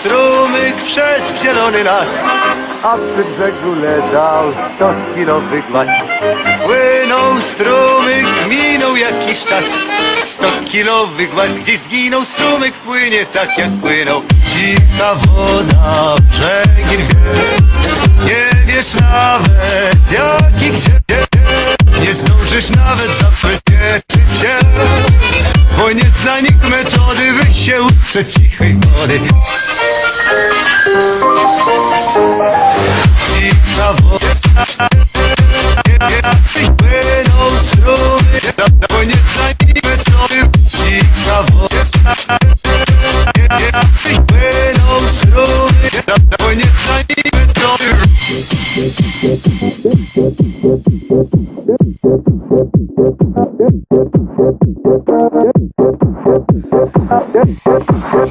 strumyk przez zielony las, a przy brzegu leżał sto kilowych. Płynął strumyk, minął jakiś czas, sto kilowych głaz, gdzieś zginął strumyk, płynie tak jak płynął. Dzika woda, brzegi rwie, nie wiesz nawet jak i gdzie, nie zdążysz nawet zabezpieczyć się ustrzec cichej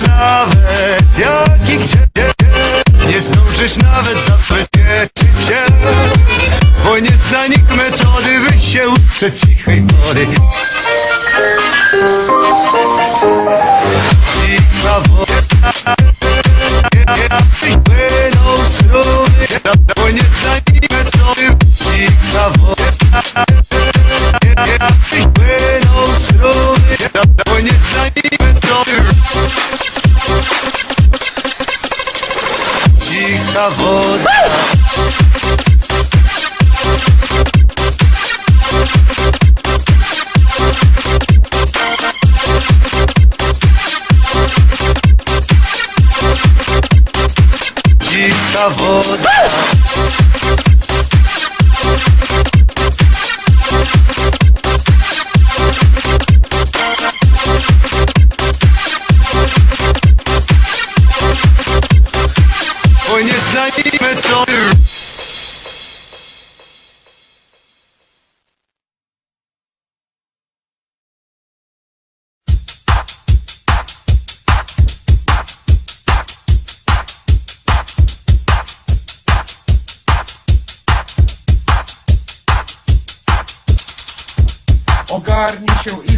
Nie wiesz nawet jak i gdzie. Nie zdążysz nawet zabezpieczyć się Bo nie zna nikt metody, by się ustrzec cichej wody De sabor.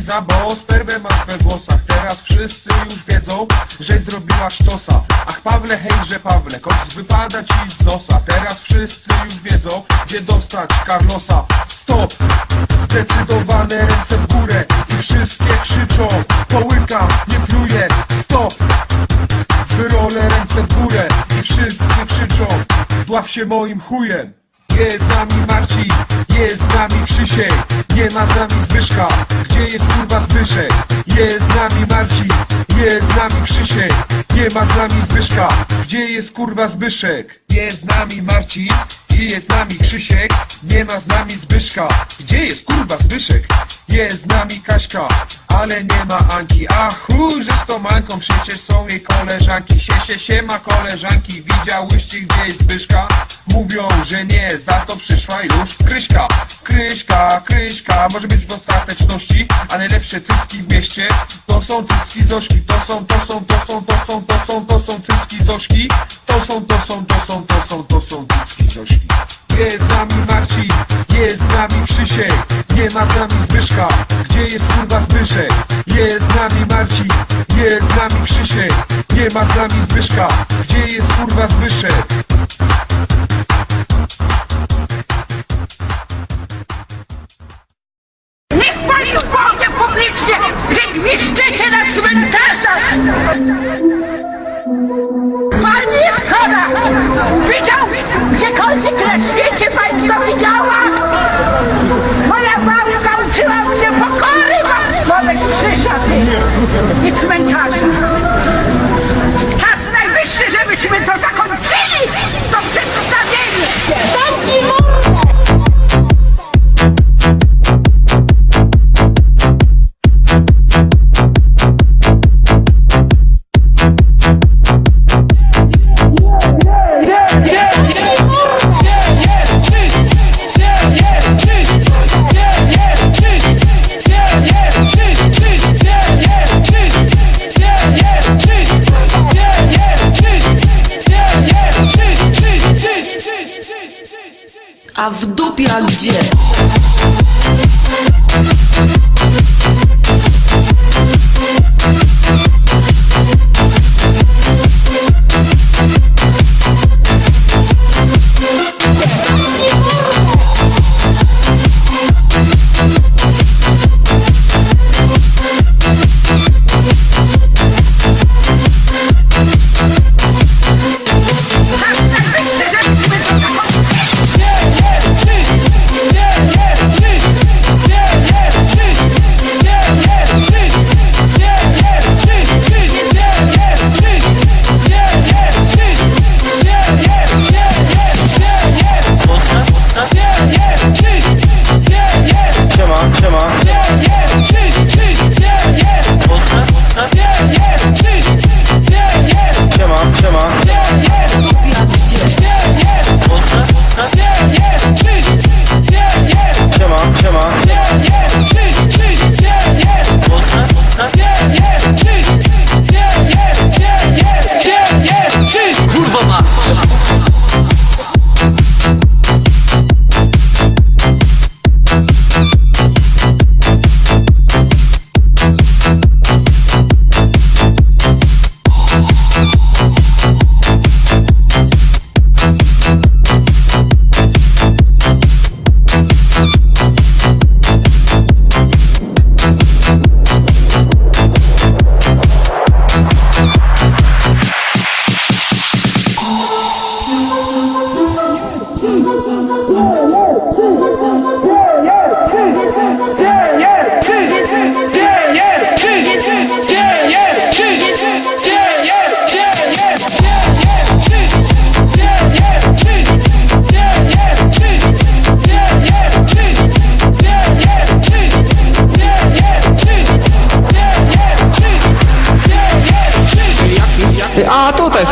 Iza, bo spermę masz we włosach. Teraz wszyscy już wiedzą, że zrobiła sztosa Ach Pawle, hejże Pawle, koks wypada ci z nosa. Teraz wszyscy już wiedzą, gdzie dostać Carlosa. Stop! Zdecydowane ręce w górę I wszystkie krzyczą. Połykam, nie pluję Stop! Wyrolę ręce w górę I wszyscy krzyczą. Dław się moim chujem jest z nami Marcin, jest z nami Krzysiek Nie ma z nami Zbyszka, gdzie jest kurwa Zbyszek? Jest z nami Marcin, jest z nami Krzysiek Nie ma z nami Zbyszka, gdzie jest kurwa Zbyszek? Jest z nami Marcin i jest z nami Krzysiek Nie ma z nami Zbyszka, gdzie jest kurwa Zbyszek? Jest z nami Kaśka, ale nie ma Anki. A chuj, że z tą Anką przecież są jej koleżanki. Sie, sie, siema koleżanki, widziałyście gdzie jest Zbyszka? Mówią, że nie, za to przyszła już Kryśka. Kryśka, Kryśka, może być w ostateczności A najlepsze cycki w mieście To są cycki Zośki. To są, to są, to są, to są, to są, to są cycki Zośki. To są, to są, to są, to są, to są cycki Zośki. Jest z nami Marcin, jest z nami Krzysiek Nie ma z nami Zbyszka, gdzie jest kurwa Zbyszek? Jest z nami Marcin, jest z nami Krzysiek Nie ma z nami Zbyszka, gdzie jest kurwa Zbyszek?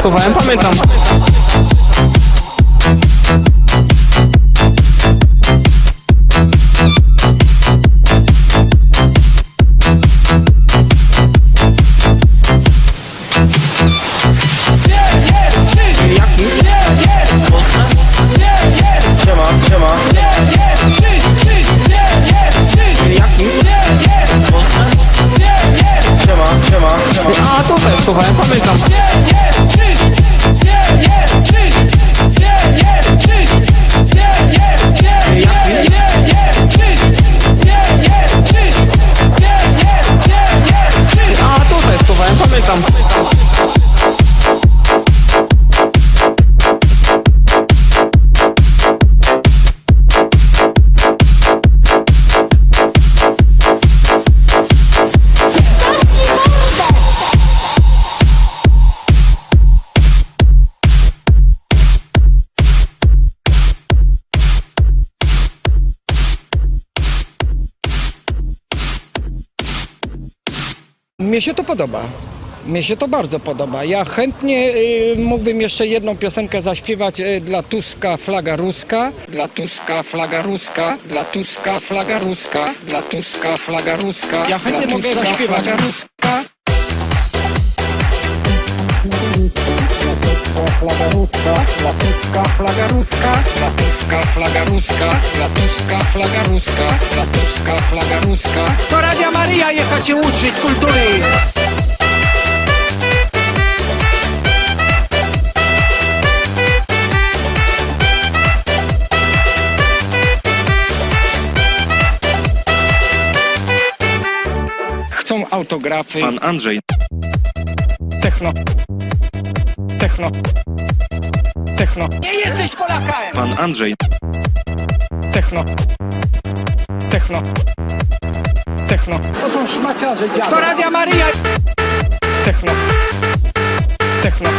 kurwa, ja pamiętam. Mnie się to podoba. Mnie się to bardzo podoba. Ja chętnie y, mógłbym jeszcze jedną piosenkę zaśpiewać y, dla Tuska flaga ruska, dla Tuska flaga ruska, dla Tuska flaga ruska, dla Tuska flaga ruska. Ja chętnie mogę zaśpiewać flaga ruska. Flaga ruska, dla Tuska flaga ruska, dla Tuska flaga ruska, dla Tuska flaga ruska, dla Tuska flaga ruska. To Radia Maryja jechać się uczyć kultury. Chcą autografy. Pan Andrzej. Techno. Techno. Techno. Nie jesteś Polakiem! Pan Andrzej. Techno. Techno. Techno. To są szmaciarze dziady. To Radia Maria. Techno. Techno.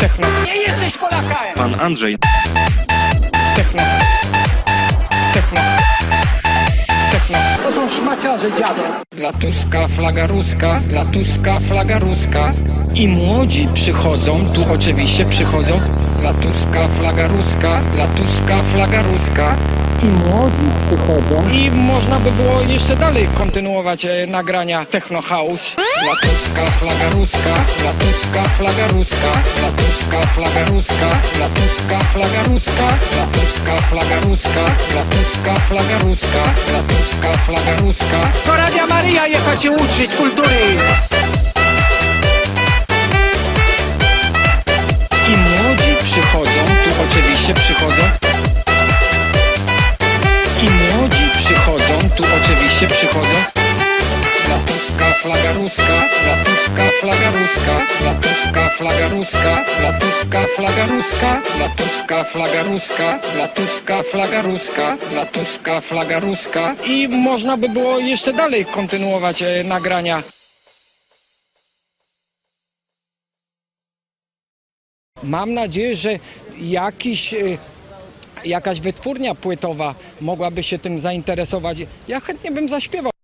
Techno. Nie jesteś Polakałem. Pan Andrzej Techno. Techno. Techno. To są szmaciarze dziady. Dla Tuska flaga ruska, dla Tuska flaga ruska. I młodzi przychodzą, tu oczywiście przychodzą. Dla Tuska flaga ruska, dla Tuska flaga ruska. I młodzi przychodzą. I można by było jeszcze dalej kontynuować e, nagrania Techno House. Dla Tuska flaga ruska, dla Tuska flaga ruska, dla Tuska flaga ruska, dla Tuska flaga ruska, dla Tuska flaga ruska, dla Tuska flaga ruska, dla Tuska flaga ruska. To Radia Maria jechać się uczyć kultury. I młodzi przychodzą, tu oczywiście przychodzą. I młodzi przychodzą, tu oczywiście przychodzą. Dla Tuska flaga ruska, dla Tuska flaga ruska, dla Tuska flaga ruska, dla Tuska flaga ruska, dla Tuska flaga ruska, dla Tuska flaga ruska, dla Tuska flaga ruska. I można by było jeszcze dalej kontynuować e, nagrania Mam nadzieję, że jakiś, y, jakaś wytwórnia płytowa mogłaby się tym zainteresować. Ja chętnie bym zaśpiewał.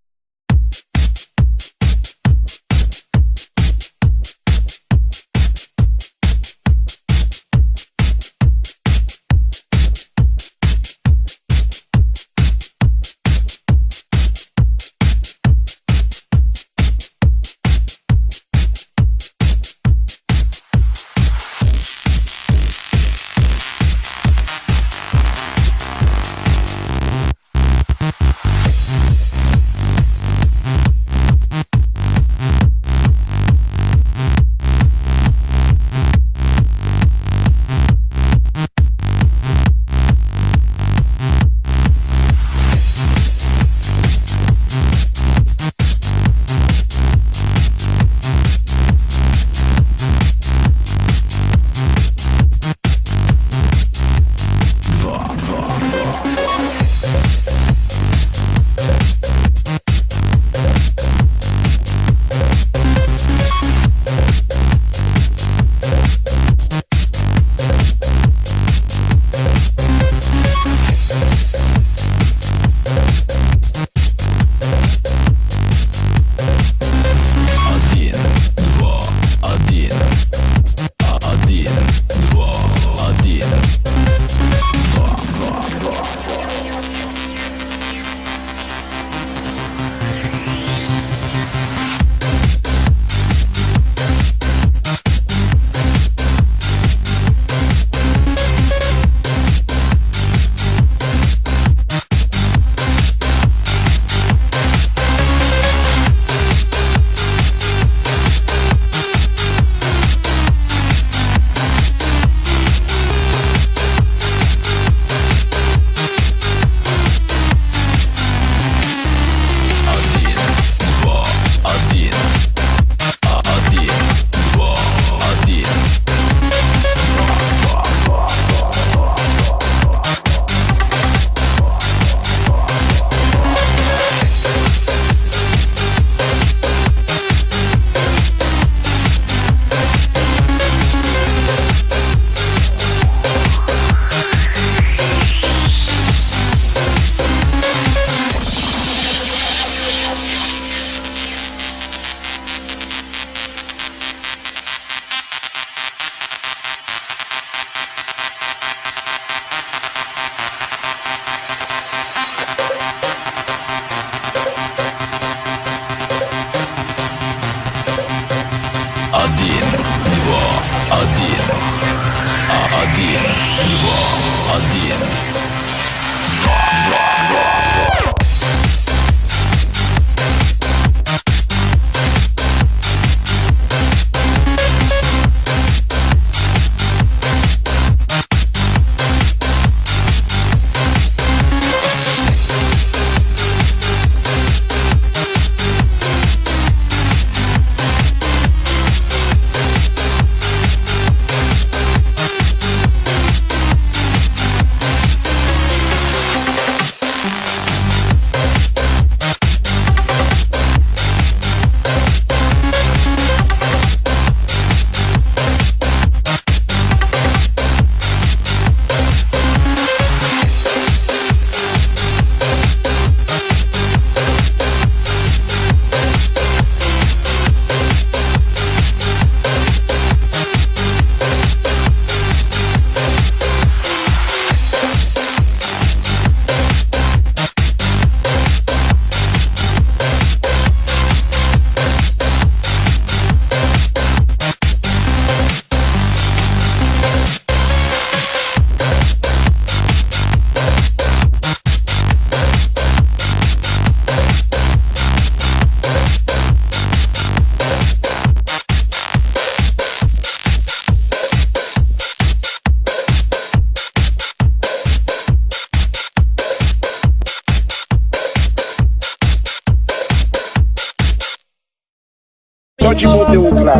on the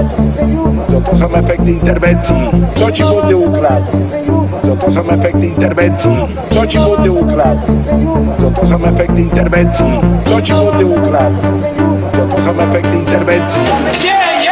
ukradł? Co to są efekty interwencji? Co ci młody ukradł? Co to są efekty interwencji? Co ci młody ukradł? Co to są efekty interwencji? Co ci młody ukradł? Co to są efekty interwencji? Gdzie?